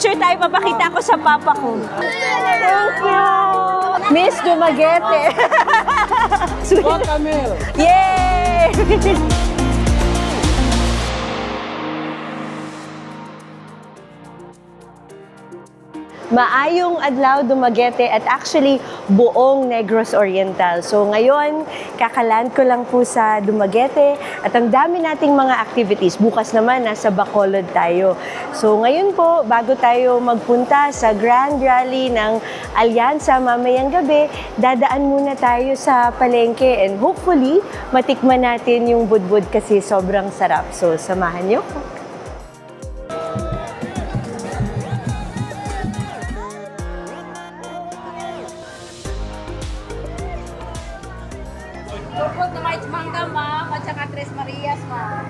picture tayo, papakita ko sa papa ko. Thank you! Miss Dumaguete. Camille. Yay! Maayong adlaw Dumaguete at actually buong Negros Oriental. So ngayon, kakaland ko lang po sa Dumaguete at ang dami nating mga activities. Bukas naman, nasa Bacolod tayo. So ngayon po, bago tayo magpunta sa Grand Rally ng Alyansa mamayang gabi, dadaan muna tayo sa palengke and hopefully, matikman natin yung budbud kasi sobrang sarap. So samahan niyo ko. Tupod na white mangga, ma'am, at saka Tres Marias, ma'am.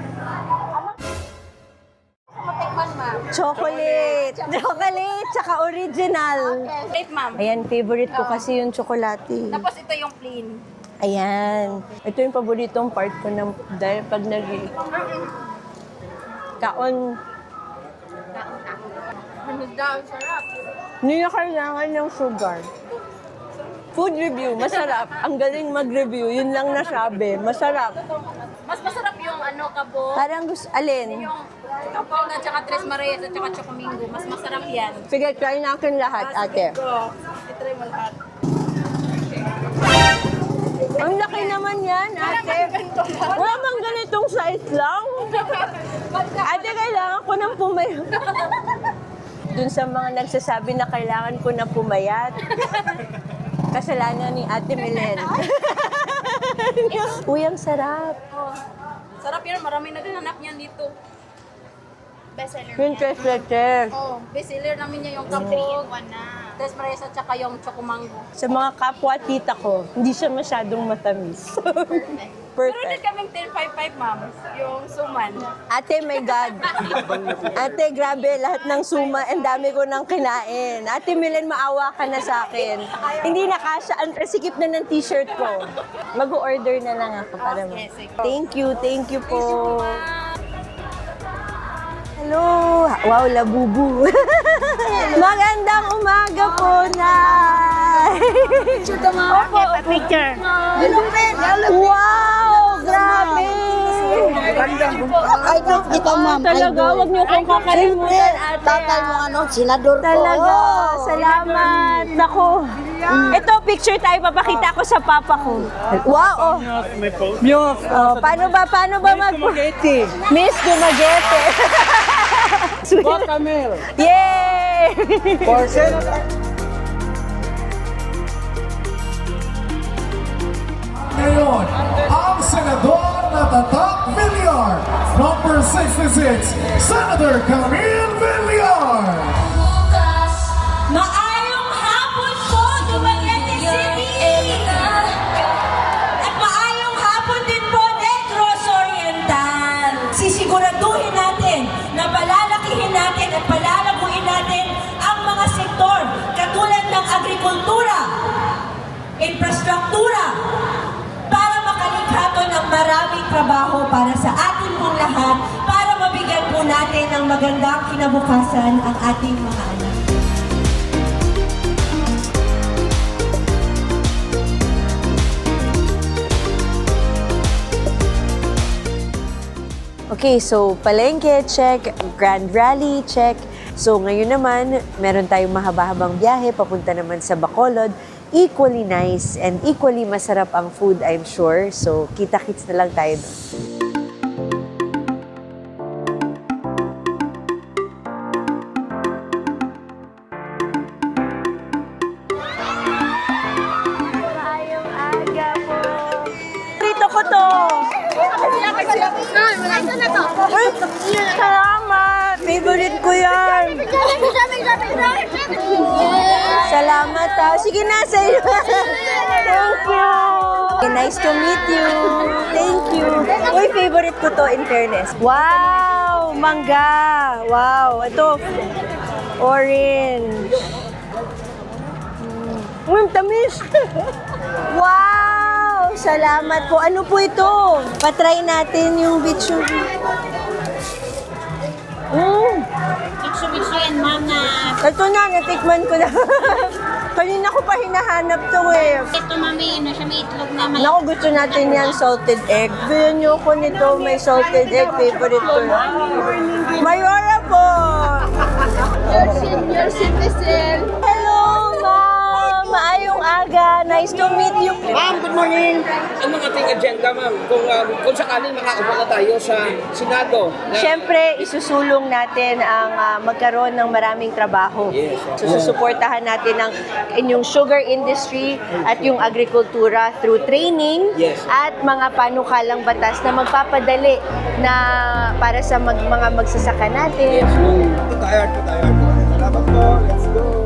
Matikman, ma'am. Chocolate! Chocolate! Tsaka original! Wait, ma'am. Ayan, favorite ko kasi yung chocolate. Tapos ito yung plain. Ayan. Ito yung paboritong part ko ng dahil pag nag kaon, Ano daw, sarap. hindi na kailangan ng sugar. Food review, masarap. Ang galing mag-review, yun lang nasabi. Masarap. Mas masarap yung ano, kabo. Parang gusto, alin? Yung kapong at saka Tres Marias at saka Chocomingo. Mas masarap yan. Sige, try natin lahat, ate. Go. I-try mo lahat. Ang laki naman yan, ate. Wala mang ganitong size lang. Ate, kailangan ko ng pumayat. Dun sa mga nagsasabi na kailangan ko na pumayat. Kasalanan ni Ate Milen. Uy, ang sarap. Oh. Sarap yan. Marami naghanap niyan dito. Bestseller. Yung tres Oh, bestseller namin niya yung kapog. Tres Marias at saka yung Chocomango. Sa mga kapwa tita ko, hindi siya masyadong matamis. Pero din Perfect. kaming 1055, ma'am. Yung suman. Ate, my God. Ate, grabe, lahat ng suma, ang dami ko nang kinain. Ate Milen, maawa ka na sa akin. Hindi na kasha, ang sikip na ng t-shirt ko. Mag-order na lang ako para mo. Okay, sige. Thank you, thank you po. Hello! Wow, labubu. Magandang umaga po, Nay! Opo, picture. Wow! Ay, no, ikaw ma'am. Talaga, idol. wag niyo kong kakalimutan, ate. Tatay mo ano, senador ko. Talaga, salamat. Nako. Ito, picture tayo, papakita ko sa papa ko. Wow, oh. Miyok. oh paano ba, paano ba mag... Spaghetti. Miss Dumaguete. Camille. Yay! For 66, Senator Camille Villar. Maayong hapon po, Dumaguete City! At maayong hapon din po, Negros Oriental! Sisiguraduhin natin na palalakihin natin at palalaguin natin ang mga sektor katulad ng agrikultura, infrastruktura, para makalikha to ng maraming trabaho para sa atin pong lahat, po natin ng magandang kinabukasan ang ating mga anak. Okay, so palengke, check. Grand Rally, check. So ngayon naman, meron tayong mahaba-habang biyahe papunta naman sa Bacolod. Equally nice and equally masarap ang food, I'm sure. So kita-kits na lang tayo doon. To. Ay, salamat. Favorite ko yan. Salamat ha. Sige na, sa iyo. Thank you. Nice to meet you. Thank you. Uy, favorite ko to in fairness. Wow, mangga. Wow, ito. Orange. Mm. Uy, tamis. Wow! Salamat po. Ano po ito? Patry natin yung bichu. Mm. Mitsubishi yan, ma'am, na Ito na, natikman ko na. Kanina ko pa hinahanap to eh. Ito mami, ano siya, may itlog na may... Naku, gusto natin yan, salted egg. Bilhin niyo ko nito, may salted egg, favorite ko. Mayora po! Senior citizen. Nice to meet you. Ma'am, good morning. Ano ang ating agenda, ma'am? Kung, um, kung sakaling makaupo na tayo sa Senado. Na, Siyempre, isusulong natin ang ah, magkaroon ng maraming trabaho. Yes. Sususuportahan natin ang inyong sugar industry at yung agrikultura through training Yes. at mga panukalang batas na magpapadali na para sa mag- mga magsasaka natin. Yes. Ito tayo. Salamat po. Let's go.